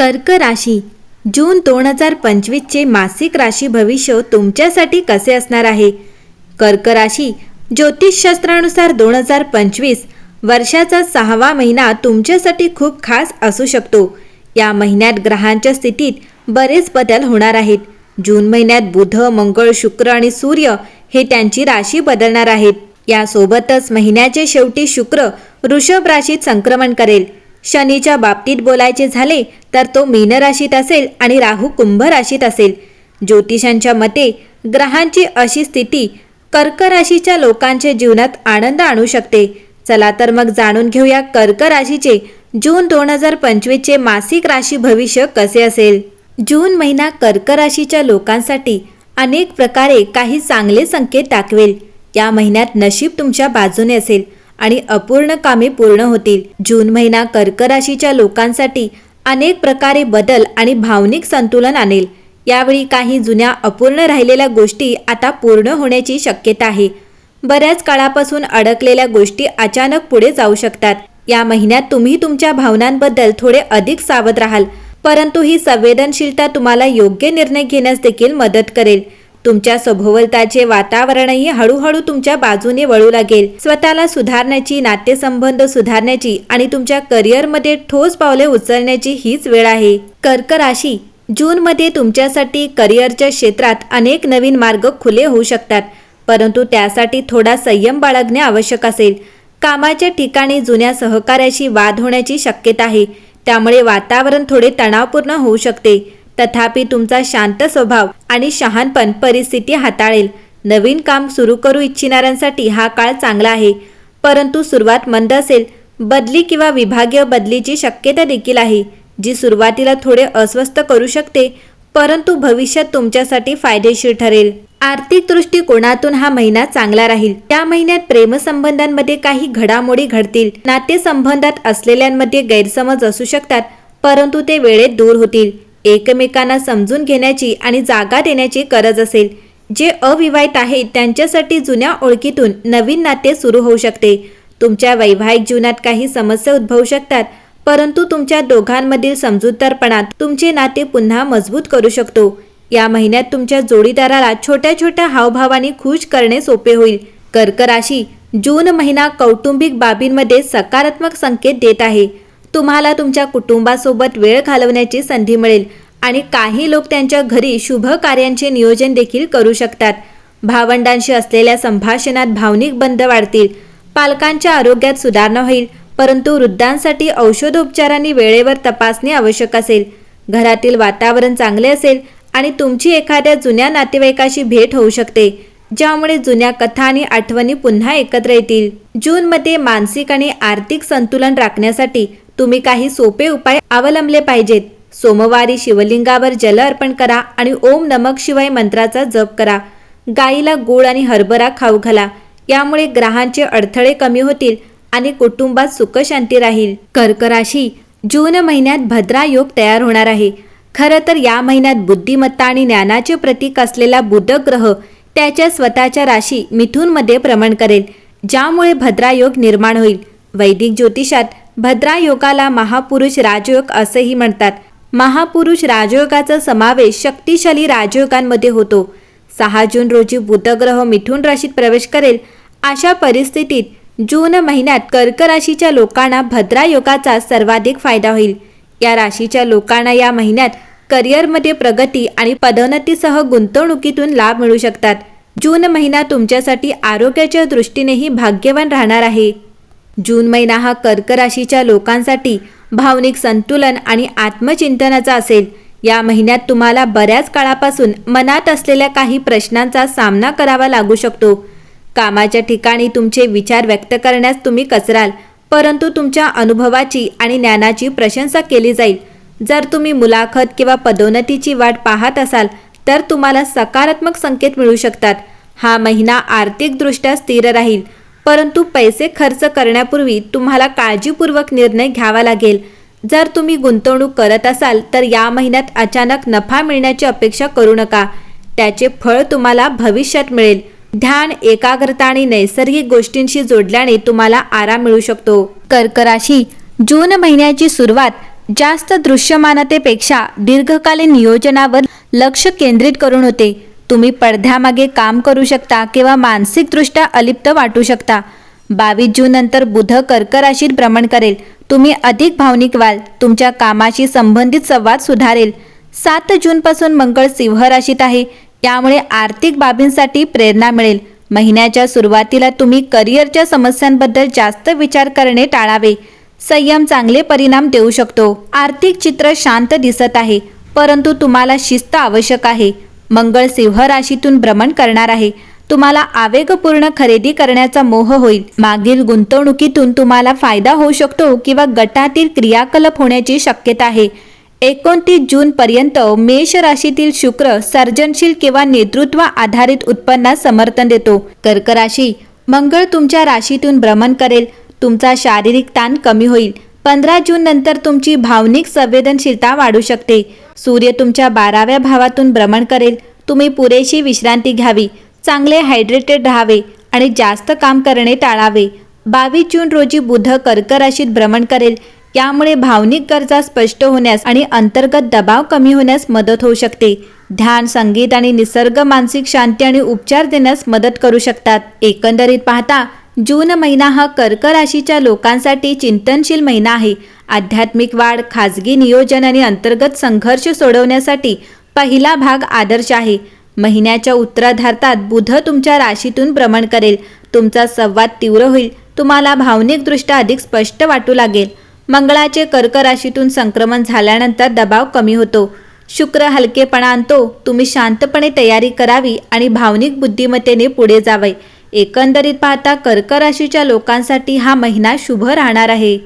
कर्क राशी. जून दोन हजार पंचवीसचे मासिक राशी भविष्य तुमच्यासाठी कसे असणार आहे? कर्क राशी ज्योतिषशास्त्रानुसार दोन हजार पंचवीस वर्षाचा सहावा महिना तुमच्यासाठी खूप खास असू शकतो. या महिन्यात ग्रहांच्या स्थितीत बरेच बदल होणार आहेत. जून महिन्यात बुध मंगळ शुक्र आणि सूर्य हे त्यांची राशी बदलणार आहेत. यासोबतच महिन्याचे शेवटी शुक्र वृषभ राशीत संक्रमण करेल. शनीच्या बाबतीत बोलायचे झाले तर तो मीन राशीत असेल आणि राहू कुंभ राशीत असेल. ज्योतिषांच्या मते ग्रहांची अशी स्थिती कर्क राशीच्या लोकांच्या जीवनात आनंद आणू शकते. चला तर मग जाणून घेऊया कर्क राशीचे जून दोन हजार पंचवीसचे मासिक राशी भविष्य कसे असेल. जून महिना कर्क राशीच्या लोकांसाठी अनेक प्रकारे काही चांगले संकेत दाखवेल. या महिन्यात नशीब तुमच्या बाजूने असेल. आणि अपूर्ण कामे पूर्ण होतील. जून महिना कर्क राशीच्या लोकांसाठी अनेक प्रकारे बदल आणि भावनिक संतुलन आणेल. यावेळी काही जुन्या अपूर्ण राहिलेल्या गोष्टी आता पूर्ण होण्याची शक्यता आहे. बऱ्याच काळापासून अडकलेल्या गोष्टी अचानक पुढे जाऊ शकतात. या महिन्यात तुम्ही तुमच्या भावनांबद्दल थोडे अधिक सावध राहाल. परंतु ही संवेदनशीलता तुम्हाला योग्य निर्णय घेण्यास देखील मदत करेल. तुमच्या सभोवताचे वातावरणही हळूहळू तुमच्या बाजूने वळू लागेल. स्वतःला सुधारण्याची नातेसंबंध सुधारण्याची आणि तुमच्या करिअरमध्ये ठोस पावले उचलण्याची हीच वेळ आहे. कर्क राशी. जूनमध्ये तुमच्यासाठी करिअरच्या क्षेत्रात अनेक नवीन मार्ग खुले होऊ शकतात परंतु त्यासाठी थोडा संयम बाळगणे आवश्यक असेल. कामाच्या ठिकाणी जुन्या सहकार्याशी वाद होण्याची शक्यता आहे. त्यामुळे वातावरण थोडे तणावपूर्ण होऊ शकते. तथापि तुमचा शांत स्वभाव आणि शहाणपण परिस्थिती हाताळेल. नवीन काम सुरू करू इच्छिणाऱ्यांसाठी हा काळ चांगला आहे. परंतु सुरुवात मंद असेल. बदली किंवा विभागीय बदलीची शक्यता देखील आहे जी सुरुवातीला थोडे अस्वस्थ करू शकते परंतु भविष्यात तुमच्यासाठी फायदेशीर ठरेल. आर्थिक दृष्टिकोनातून हा महिना चांगला राहील. त्या महिन्यात प्रेमसंबंधांमध्ये काही घडामोडी घडतील. नातेसंबंधात असलेल्यांमध्ये गैरसमज असू शकतात परंतु ते वेळेत दूर होतील. एकमेकांना समजून घेण्याची आणि जागा देण्याची गरज असेल. जे अविवाहित आहेत त्यांच्यासाठी जुन्या ओळखीतून नवीन नाते सुरू होऊ शकते. तुमच्या वैवाहिक जीवनात काही समस्या उद्भवू शकतात परंतु तुमच्या दोघांमधील समजूतदारपणात तुमचे नाते पुन्हा मजबूत करू शकतो. या महिन्यात तुमच्या जोडीदाराला छोट्या छोट्या हावभावाने खुश करणे सोपे होईल. कर्क राशी जून महिना कौटुंबिक बाबींमध्ये सकारात्मक संकेत देत आहे. तुम्हाला तुमच्या कुटुंबासोबत वेळ घालवण्याची संधी मिळेल आणि काही लोक त्यांच्या घरी शुभ कार्यांचे नियोजन देखील करू शकतात. भावंडांशी असलेल्या संभाषणात भावनिक बंध वाढतील. पालकांच्या आरोग्यात सुधारणा होईल परंतु वृद्धांसाठी औषधोपचारांनी वेळेवर तपासणे आवश्यक असेल. घरातील वातावरण चांगले असेल आणि तुमची एखाद्या जुन्या नातेवाईकाशी भेट होऊ शकते ज्यामुळे जुन्या कथा आणि आठवणी पुन्हा एकत्र येतील. जूनमध्ये मानसिक आणि आर्थिक संतुलन राखण्यासाठी तुम्ही काही सोपे उपाय अवलंबले पाहिजेत. सोमवारी शिवलिंगावर जल अर्पण करा आणि ओम नमक शिवाय मंत्राचा जप करा. गाईला गूळ आणि हरभरा खाऊ घाला. यामुळे ग्रहांचे अडथळे कमी होतील आणि कुटुंबात सुखशांती राहील. कर्क राशी जून महिन्यात भद्रा योग तयार होणार आहे. खरं तर या महिन्यात बुद्धिमत्ता आणि ज्ञानाचे प्रतीक असलेला बुध ग्रह त्याच्या स्वतःच्या राशी मिथूनमध्ये भ्रमण करेल ज्यामुळे भद्रा योग निर्माण होईल. वैदिक ज्योतिषात भद्रा योगाला महापुरुष राजयोग असेही म्हणतात. महापुरुष राजयोगाचा समावेश शक्तिशाली राजयोगांमध्ये होतो. सहा जून रोजी बुधग्रह मिथून राशीत प्रवेश करेल. अशा परिस्थितीत जून महिन्यात कर्क राशीच्या लोकांना भद्रा योगाचा सर्वाधिक फायदा होईल. या राशीच्या लोकांना या महिन्यात करिअरमध्ये प्रगती आणि पदोन्नतीसह गुंतवणुकीतून लाभ मिळू शकतात. जून महिना तुमच्यासाठी आरोग्याच्या दृष्टीनेही भाग्यवान राहणार आहे. जून महिना हा कर्क राशीच्या लोकांसाठी भावनिक संतुलन आणि आत्मचिंतनाचा असेल. या महिन्यात तुम्हाला बऱ्याच काळापासून मनात असलेल्या काही प्रश्नांचा सामना करावा लागू शकतो. कामाच्या ठिकाणी तुमचे विचार व्यक्त करण्यास तुम्ही कचराल परंतु तुमच्या अनुभवाची आणि ज्ञानाची प्रशंसा केली जाईल. जर तुम्ही मुलाखत किंवा पदोन्नतीची वाट पाहत असाल तर तुम्हाला सकारात्मक संकेत मिळू शकतात. हा महिना आर्थिकदृष्ट्या स्थिर राहील. परंतु पैसे खर्च करण्यापूर्वी तुम्हाला काळजीपूर्वक निर्णय घ्यावा लागेल. जर तुम्ही गुंतवणूक करत असाल तर या महिन्यात अचानक नफा मिळण्याची अपेक्षा करू नका. त्याचे फळ तुम्हाला भविष्यात मिळेल. ध्यान एकाग्रता आणि नैसर्गिक गोष्टींशी जोडल्याने तुम्हाला आराम मिळू शकतो. कर्क राशी जून महिन्याची सुरुवात जास्त दृश्यमानतेपेक्षा दीर्घकालीन नियोजनावर लक्ष केंद्रित करून होते. तुम्ही पडद्यामागे काम करू शकता किंवा मानसिकदृष्ट्या अलिप्त वाटू शकता. बावीस जून नंतर बुध कर्क राशीत भ्रमण करेल. तुम्ही अधिक भावनिक व्हाल. तुमच्या कामाशी संबंधित संवाद सुधारेल. सात जूनपासून मंगळ सिंह राशीत आहे. त्यामुळे आर्थिक बाबींसाठी प्रेरणा मिळेल. महिन्याच्या सुरुवातीला तुम्ही करिअरच्या समस्यांबद्दल जास्त विचार करणे टाळावे. संयम चांगले परिणाम देऊ शकतो. आर्थिक चित्र शांत दिसत आहे. परंतु तुम्हाला शिस्त आवश्यक आहे. मंगळ सिंह राशीतून भ्रमण करणार आहे. तुम्हाला आवेगपूर्ण खरेदी करण्याचा मोह होईल. मागील गुंतवणुकीतून तुम्हाला फायदा होऊ शकतो किंवा गटातील क्रियाकलाप होण्याची शक्यता आहे. एकोणतीस जून पर्यंत मेष राशीतील शुक्र सर्जनशील किंवा नेतृत्व आधारित उत्पन्नास समर्थन देतो. कर्क राशी मंगळ तुमच्या राशीतून भ्रमण करेल. तुमचा शारीरिक ताण कमी होईल. पंधरा जून नंतर तुमची भावनिक संवेदनशीलता वाढू शकते. सूर्य तुमच्या बाराव्या भावातून भ्रमण करेल. तुम्ही पुरेशी विश्रांती घ्यावी. चांगले हायड्रेटेड राहावे आणि जास्त काम करणे टाळावे. बावीस जून रोजी बुध कर्क राशीत भ्रमण करेल. यामुळे भावनिक गरजा स्पष्ट होण्यास आणि अंतर्गत दबाव कमी होण्यास मदत होऊ शकते. ध्यान संगीत आणि निसर्ग मानसिक शांती आणि उपचार देण्यास मदत करू शकतात. एकंदरीत पाहता जून महिना हा कर्क राशीच्या लोकांसाठी चिंतनशील महिना आहे. आध्यात्मिक वाढ खाजगी नियोजन आणि अंतर्गत संघर्ष सोडवण्यासाठी पहिला भाग आदर्श आहे. महिन्याच्या उत्तराधार्तात बुध तुमच्या राशीतून भ्रमण करेल. तुमचा संवाद तीव्र होईल. तुम्हाला भावनिकदृष्ट्या अधिक स्पष्ट वाटू लागेल. मंगळाचे कर्क राशीतून संक्रमण झाल्यानंतर दबाव कमी होतो. शुक्र हलकेपणा आणतो तुम्ही शांतपणे तयारी करावी आणि भावनिक बुद्धिमत्तेने पुढे जावे एकंदरीत पाहता कर्क राशीच्या लोकांसाठी हा महिना शुभ राहणार आहे.